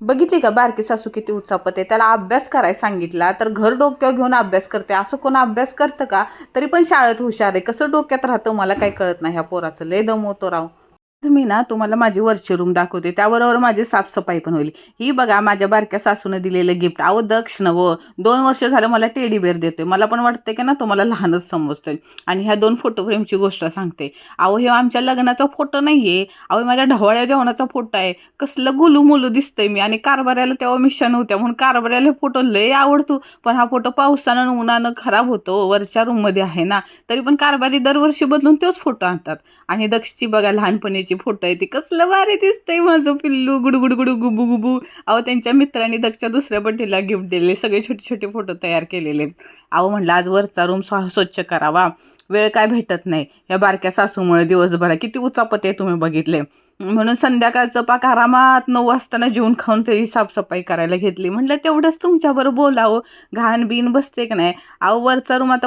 बघितली का बारकी सासू किती उत्सापते आहे? त्याला अभ्यास करायला सांगितला तर घर डोक्यावर घेऊन अभ्यास करते. असं कोण अभ्यास करतं का? तरी पण शाळेत हुशार आहे. कसं डोक्यात राहतं? मला काही कळत नाही ह्या पोराचं. लय दमवतो राव. मी ना तुम्हाला माझी वरची रूम दाखवते. त्याबरोबर माझी साफसफाई पण होईल. ही बघा माझ्या बारक्या सासूनं दिलेलं गिफ्ट अहो दक्ष नव. दोन वर्ष झालं मला टेडी बेअर देतोय. मला पण वाटतं की ना तुम्हाला लहानच समजतंय. आणि ह्या दोन फोटो फ्रेमची गोष्ट सांगते. अहो हे आमच्या लग्नाचा फोटो नाहीये. अहो माझ्या ढवळ्या जेवणाचा फोटो आहे. कसलं गुलू मुलू दिसतंय मी. आणि कारभाऱ्याला तेव्हा मिशन होत्या. म्हणून कारभाऱ्याला फोटो लय आवडतो. पण हा फोटो पावसानं उन्हानं खराब होतो. वरच्या रूममध्ये आहे ना. तरी पण कारभारी दरवर्षी बदलून तोच फोटो आणतात. आणि दक्षची बघा लहानपणीची फोटो आहे ती. कसलं भारी दिसतंय माझं पिल्लू. गुडगुड गुडू गुबू गुबू. अहो त्यांच्या मित्रांनी दक्षच्या दुसऱ्या बड्डेला गिफ्ट दिले सगळे छोटे छोटे फोटो तयार केलेले आहेत. अहो म्हटलं आज वरचा रूम स्वच्छ करावा. वेळ काय भेटत नाही. या बारक्या सासूमुळे दिवसभर किती उचापत आहे तुम्ही बघितले. म्हणून संध्याकाळचं पाक आरामात नऊ वाजताना जेवून खाऊन तरी साफसफाई करायला घेतली. म्हटलं तेवढंच तुमच्याबरोबर बोलावं. घाण बिन बसते की नाही? अहो वरचा रूम आता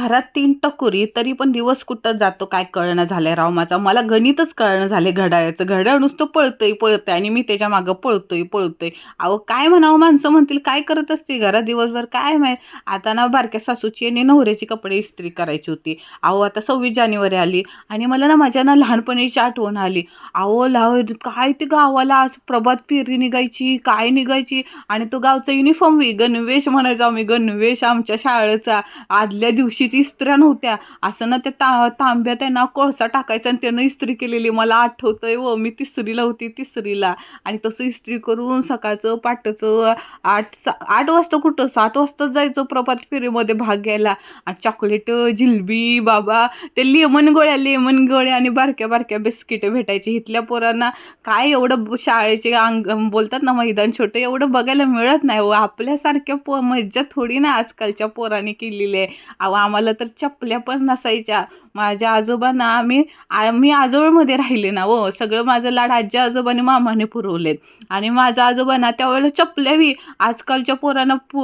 घरात तीन टकोरी तरी पण दिवस कुठं जातो काय कळणं झालंय राव माझा? मला गणितच कळणं झाले घड्याळाचं. घड्याळ नुसतं पळतंय पळतंय आणि मी त्याच्या मागं पळतोय पळतोय. अहो काय म्हणावं माणसं म्हणतील? काय करत असते घरात दिवसभर? काय माहीत? आता ना बारक्या सासूची आणि नवऱ्याची कपडे इस्त्री करायची होती. अहो आता सव्वीस जानेवारी आली आणि मला ना माझ्या ना लहानपणीची आठवण आली. अहो लाव काय ते गावाला आज प्रभात पेरणी निघायची काय निघायची? आणि तो गावचा युनिफॉर्म गणवेश म्हणायचा आम्ही गणवेश आमच्या शाळेचा. आदल्या दिवशी दिवशीच इस्त्र्या नव्हत्या. असं ना त्या ता तांब्यात आहे ना कोळसा टाकायचा आणि त्यानं इस्त्री केलेली. मला आठवतंय व मी तिसरीला होती तिसरीला. आणि तसं इस्त्री करून सकाळचं पाटचं आठ सा आठ वाजता कुठं? सात वाजताच जायचं प्रभात फेरीमध्ये भाग घ्यायला. आणि चॉकलेट जिलबी बाबा ते लेमन गोळ्या लेमन गोळ्या आणि बारक्या बारक्या बिस्किटं भेटायची. इथल्या पोरांना काय एवढं शाळेचे अंग बोलतात ना मैदान छोटं एवढं बघायला मिळत नाही व आपल्यासारख्या पो मज्जा थोडी ना आजकालच्या पोरांनी केलेली आहे. अहो आम्हाला तर चपल्या पण नसायच्या. माझ्या आजोबांना आम्ही आम्ही आजोळमध्ये राहिले ना हो. सगळं माझं लाड आजी आजोबाने मामाने पुरवलेत. आणि माझा आजोबांना त्यावेळेला चपल्यावी आजकालच्या पोरांना प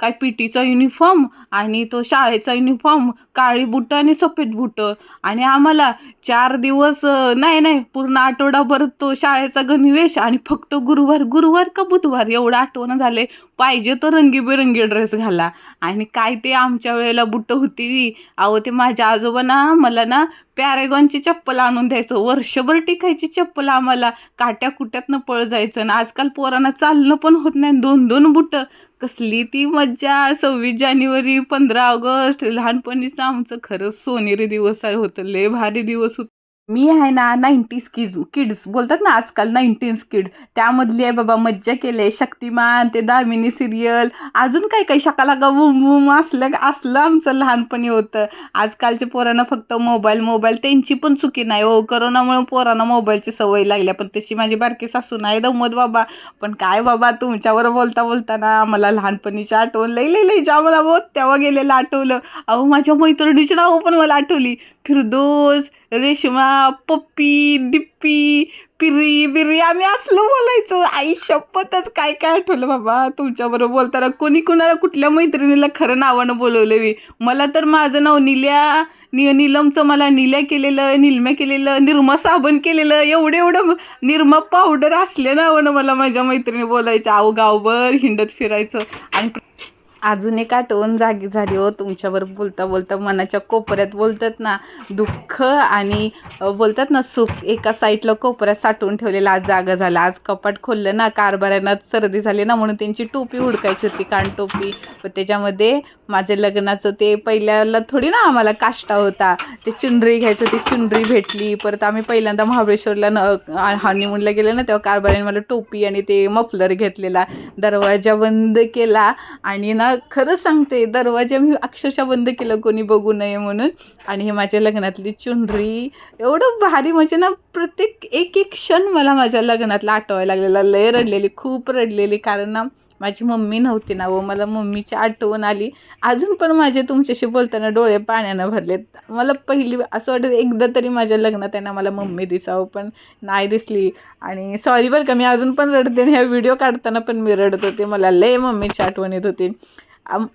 काय पीटीचा युनिफॉर्म आणि तो शाळेचा युनिफॉर्म काळी बुटं आणि सफेद बुटं. आणि आम्हाला चार दिवस नाही नाही पूर्ण आठवडाभर तो शाळेचा गणवेश आणि फक्त गुरुवार गुरुवार का बुधवार एवढं आठवणं झाले. पाहिजे तर रंगीबेरंगी ड्रेस घाला. आणि काय ते आमच्या वेळेला बुटं होती अहो ते माझ्या आजोबांना मला ना पॅरेगॉनची चप्पल आणून द्यायचं. वर्षभर टिकायची चप्पल आम्हाला. काट्या कुट्यातनं पळ जायचं आणि आजकाल पोरांना चालणं पण होत नाही. दोन दोन बुटं. कसली ती मज्जा. सव्वीस जानेवारी पंधरा ऑगस्ट. लहानपणीचं आमचं खरंच सोनेरी दिवस होतं. लय भारी दिवस होत. मी आहे ना नाईन्टीज किज किड्स बोलतात ना आजकाल नाईन्टीज किड त्यामधली आहे बाबा मज्जा केले शक्तिमान ते दामिनी सिरियल अजून काय काय शकाला का बुम बुम असलं असलं आमचं लहानपणी होतं. आजकालच्या पोरांना फक्त मोबाईल मोबाईल त्यांची पण चुकी नाही हो. करोनामुळे पोरांना मोबाईलची सवय लागल्या पण तशी माझी बारकी सासू नाही दमत बाबा. पण काय बाबा तुमच्यावर बोलता बोलताना मला लहानपणीची आठवण लई लई लई ज्या मला बहुत तेव्हा गेलेलं आठवलं. अहो माझ्या मैत्रिणीची नावं पण मला आठवली. फिरदोस रेशमा पप्पी दिप्पी पिरी बिरी आम्ही असलं बोलायचो. आई शपथच काय काय आठवलं बाबा? तुमच्याबरोबर बोलताना कोणी कोणाला कुठल्या मैत्रिणीला खरं नावानं बोलवलं मी मला तर माझं नाव निल्या नि निलमचं मला निल्या केलेलं निलम्या केलेलं निरमा साबण केलेलं एवढं एवढं निरमा पावडर असल्या नावानं मला माझ्या मैत्रिणी बोलायच्या. आव गावभर हिंडत फिरायचं. आणि अजून एक आठवण जागी झाली हो तुमच्यावर बोलता बोलता मनाच्या कोपऱ्यात बोलतात ना दुःख आणि बोलतात ना सुख एका साईडला कोपऱ्यात साठवून ठेवलेलं आज जागा झाला. आज कपाट खोललं ना कारभाऱ्यांना सर्दी झाली ना म्हणून त्यांची टोपी हुडकायची होती कान टोपी. त्याच्यामध्ये माझ्या लग्नाचं ते पहिल्याला थोडी ना आम्हाला काष्टा होता. ते चुनरी घ्यायचं ती चुनरी भेटली. परत आम्ही पहिल्यांदा महाबळेश्वरला न हनीमूनला गेलो ना तेव्हा कारभाऱ्याने मला टोपी आणि ते मफलर घेतलेला. दरवाजा बंद केला आणि ना खरंच सांगते दरवाजा मी अक्षरशः बंद केलं कोणी बघू नये म्हणून. आणि हे माझ्या लग्नातली चुनरी. एवढं भारी म्हणजे ना प्रत्येक एक एक क्षण मला माझ्या लग्नातला आठवायला लागलेला. लय रडलेली खूप रडलेली. कारण ना माझी मम्मी नव्हती ना व मला मम्मीची आठवण आली. अजून पण माझे तुमच्याशी बोलताना डोळे पाण्यानं भरलेत. मला पहिली असं वाटत एकदा तरी माझ्या लग्नात आहे ना मला मम्मी दिसावं पण नाही दिसली. आणि सॉरी बरं का मी अजून पण रडते ह्या व्हिडिओ काढताना पण मी रडत होते. मला लय मम्मीची आठवण येत होती.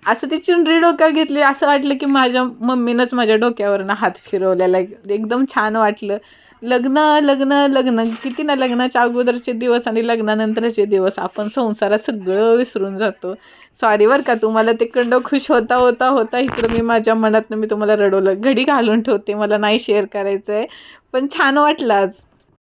असं ती चुनरी डोक्यावर घेतली. असं वाटलं की माझ्या मम्मीनंच माझ्या डोक्यावरनं हात फिरवलेला एकदम छान वाटलं. लग्न लग्न लग्न. किती ना लग्नाच्या अगोदरचे दिवस आणि लग्नानंतरचे दिवस. आपण संसारात सगळं विसरून जातो. सॉरी बरं का तुम्हाला तिकडं खुश होता होता होता. इकडं मी माझ्या मनातनं मी तुम्हाला रडवलं. घडी घालून ठेवते. मला नाही शेअर करायचं आहे पण छान वाटलं आज.